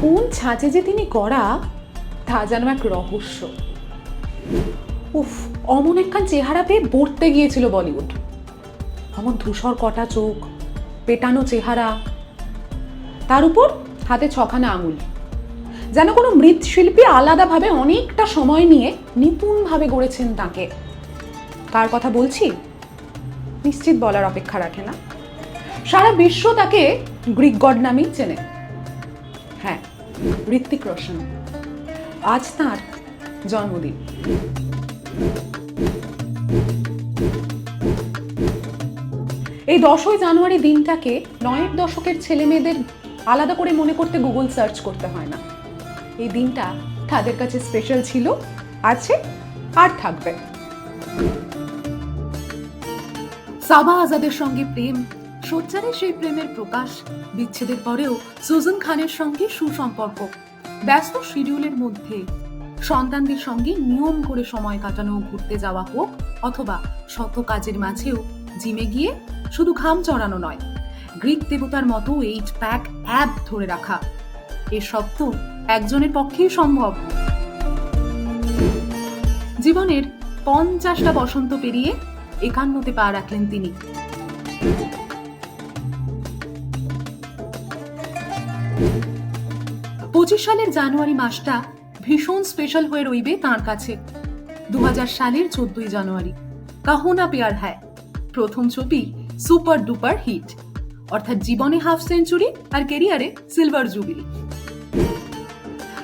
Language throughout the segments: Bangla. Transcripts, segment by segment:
কোন ছাঁচে যে তিনি করা তা যেন এক রহস্য। উফ, অমন একখান চেহারা পেয়ে বর্তে গিয়েছিল বলিউড। অমন ধূসর কটা চোখ, পেটানো চেহারা। তার উপর হাতে ছখানা আঙুল। যেন কোনো মৃৎশিল্পী আলাদাভাবে অনেকটা সময় নিয়ে নিপুণভাবে গড়েছেন তাকে। কার কথা বলছি? নিশ্চিত বলার অপেক্ষা রাখে না। সারা বিশ্ব তাকে গ্রিক গড নামেই চেনে। হ্যাঁ ঋত্বিক রোশন। আজ তার জন্মদিন। এই দশই জানুয়ারি দিনটাকে নয়ের দশকের ছেলে মেয়েদের আলাদা করে মনে করতে গুগল সার্চ করতে হয় না। এই দিনটা তাদের কাছে স্পেশাল ছিল, আছে, আর থাকবে। সাবা আজাদের সঙ্গে প্রেম সোচ্চারে সেই প্রেমের প্রকাশ। বিচ্ছেদের পরেও সুজন খানের সঙ্গে সুসম্পর্ক। ব্যস্ত শিডিউলের মধ্যে। সন্তানদের সঙ্গে নিয়ম করে সময় কাটানো, ঘুরতে যাওয়া হোক অথবা শত কাজের মাঝেও জিমে গিয়ে শুধু ঘাম চড়ানো নয়, গ্রিক দেবতার মতো এইট প্যাক অ্যাব ধরে রাখা। এসব তো একজনের পক্ষেই সম্ভব। জীবনের পঞ্চাশটা বসন্ত পেরিয়ে একান্নতে পা রাখলেন তিনি। পঁচিশ সালের জানুয়ারি মাসটা ভীষণ স্পেশাল হয়ে রইবে তার কাছে। দু হাজার সালের চোদ্দই জানুয়ারি। কাহুনা পেয়ার হ্যায়। প্রথম ছবি সুপার ডুপার হিট। অর্থাৎ জীবনে হাফ সেঞ্চুরি আর কেরিয়ারে সিলভার জুবিলি।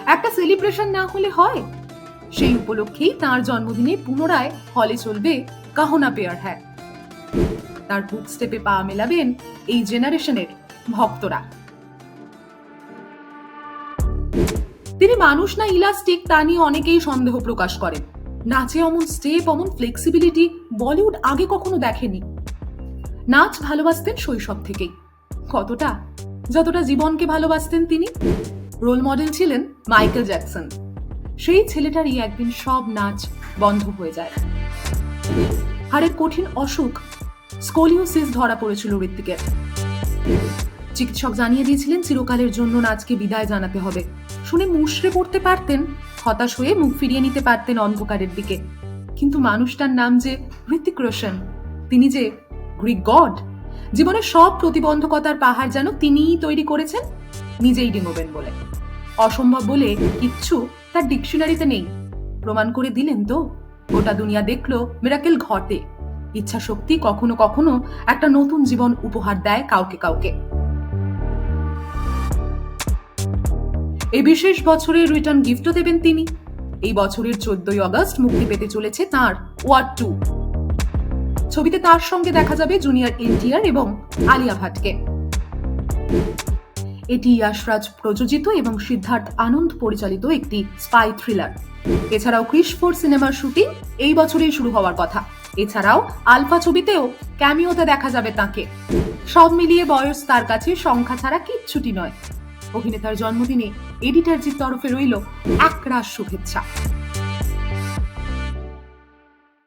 একটা সেলিব্রেশন না হলে হয়। সেই উপলক্ষেই তার জন্মদিনে পুনরায় হলে চলবে কাহনা পেয়ার হ্যায়। তার বুক স্টেপে পা মেলাবেন এই জেনারেশনের ভক্তরা। তিনি মানুষ না ইলাস্টিক তা নিয়ে অনেকেই সন্দেহ প্রকাশ করেন। নাচে অমন স্টেপ অমন ফ্লেক্সিবিলিটি বলিউড আগে কখনো দেখেনি। নাচ ভালোবাসতেন শৈশব থেকেই। কতটা? যতটা জীবনকে ভালোবাসতেন তিনি? রোল মডেল ছিলেন মাইকেল জ্যাকসন। সেই ছেলেটারই একদিন সব নাচ বন্ধ হয়ে যায়। হাড়ের কঠিন অসুখ, স্কোলিওসিস ধরা পড়েছিল ঋত্বিকের। চিকিৎসক জানিয়ে দিয়েছিলেন, চিরকালের জন্য নাচকে বিদায় জানাতে হবে। শুনে মুশড়ে পড়তে পারতেন, হতাশ হয়ে মুখ ফিরিয়ে নিতে পারতেন অন্ধকারের দিকে। কিন্তু মানুষটার নাম যে ঋতিক রোশন, তিনি যে গ্রিক গড, জীবনের সব প্রতিবন্ধকতার পাহাড় যেন তিনিই তৈরি করেছেন, নিজেই ডিঙোবেন বলে। অসম্ভব বলে কিচ্ছু তার ডিকশনারিতে নেই। প্রমাণ করে দিলেন তো, গোটা দুনিয়া দেখল মিরাকেল ঘটে। ইচ্ছা শক্তি কখনো কখনো একটা নতুন জীবন উপহার দেয় কাউকে কাউকে। এই বিশেষ বছরের রিটার্ন গিফটও দেবেন তিনি। এই বছরের চোদ্দই অগস্ট মুক্তি পেতে চলেছে তার ওয়ার টু। ছবিতে তার সঙ্গে দেখা যাবে জুনিয়র এনটিআর এবং আলিয়া ভাটকে। এটি ইয়াশরাজ প্রযোজিত এবং সিদ্ধার্থ আনন্দ পরিচালিত একটি স্পাই থ্রিলার এছাড়াও ক্রিশ ফোর সিনেমার শুটিং এই বছরেই শুরু হওয়ার কথা। এছাড়াও আলফা ছবিতেও ক্যামিওতে দেখা যাবে তাকে। সব মিলিয়ে বয়স তার কাছে সংখ্যা ছাড়া কিচ্ছুটি নয়। অভিনেতার জন্মদিনে এডিটারজির তরফে রইল একরাশ শুভেচ্ছা।